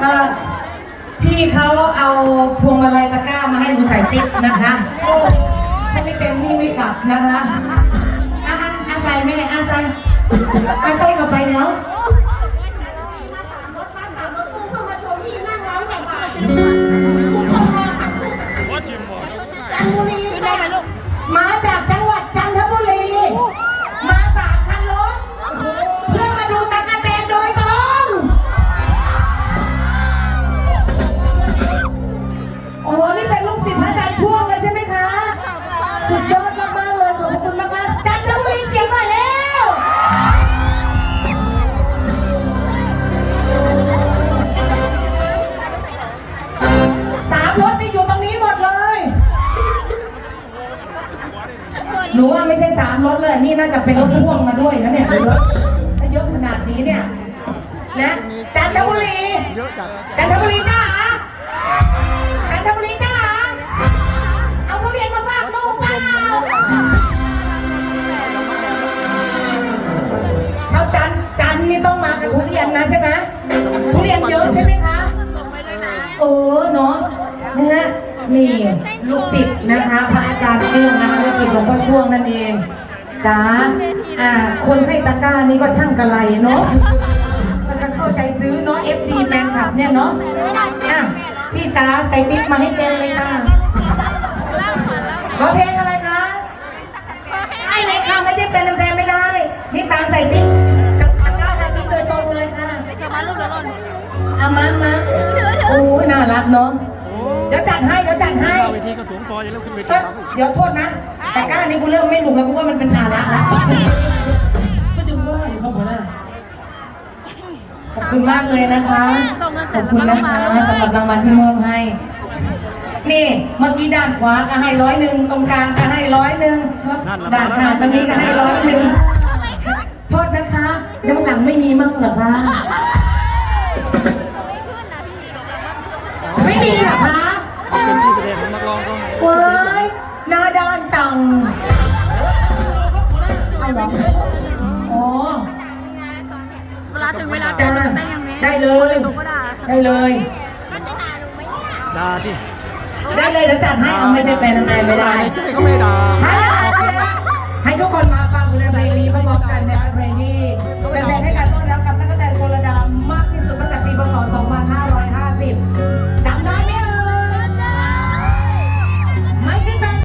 เอ่อพี่เขาเอาพวงมาลัยตะกร้ามาให้หนูใส่ติ๊กนะคะโอ้ถ้าไม่เต็มนี่ไม่กลับนะคะอาอาอาใส่ไหมเนี่ยอาใส่อาใส่เข้าไปเนาะมา สุดยอดมากๆเลยขอบพระคุณมากๆจันทบุรีเสียงหน่อยแล้ว สามรถที่อยู่ตรงนี้หมดเลย หนูว่าไม่ใช่สามรถเลยนี่น่าจะเป็นรถพ่วงมาด้วยนะเนี่ยรถถ้าเยอะขนาดนี้เนี่ยนะจันทบุรีเยอะจัดจันทบุรีจ้า ลูกศิษย์นะคะ พระอาจารย์ช่วงนะคะลูกศิษย์หลวงพ่อช่วงนั่นเองจ้าอ่าคนให้ตะกร้านี่ก็ช่างกะไรเนาะมันก็เข้าใจซื้อเนาะ FC แฟนคลับเนี่ยเนาะอะพี่จ๋าใส่ติ๊บมาให้เต็มเลยจ้าขอเพลงอะไรคะได้เลยค่ะไม่ใช่เป็นแดงไม่ได้นี่ตาใส่ติ๊บกับตะกร้าใส่ติ๊บโดยตรงเลยค่ะเดี๋ยวมาลูกเดี๋ยวล่นเอามามาโอ้ยน่ารักเนาะ เดี๋ยวจัดให้เดี๋ยวจัดให้เข้าเวทีก็สูงพออย่าเริ่มขึ้นเวทีเอ้ยครับเดี๋ยวโทษนะ แต่ก้านี้กูเริ่มไม่หนุกแล้วกูว่ามันเป็นภาระแล้วก็จึงว่าอยู่ครับหัวหน้า ขอบคุณมากเลยนะคะ ส่งเงินเสขร็อจบแล้วคุณก็ต้นะองมาคะสำหรับรางวัลที่มอบให้ นี่เมื่อกี้ด้านขวาก็ให้ร้อยหนึ่งตรงกลางก็ให้ร้อยหนึ่งด้านข้างตรงนี้ก็ให้ร้อยหนึ่งโทษนะคะด้านหลังไม่มีมั่งเหรอคะ ว้ยหน้าด้านจังเอาเหรออ๋อ เวลาถึงเวลาเดิได้ยังไงได้เลยได้เลย ด่าที่ได้เลยแล้วจัดให้ไม่ใช่แฟนทำไมไม่ได้ ในใจก็ไม่ด่ให้ทุกคนมาฟังเพลงนี้พร้อมกันนะ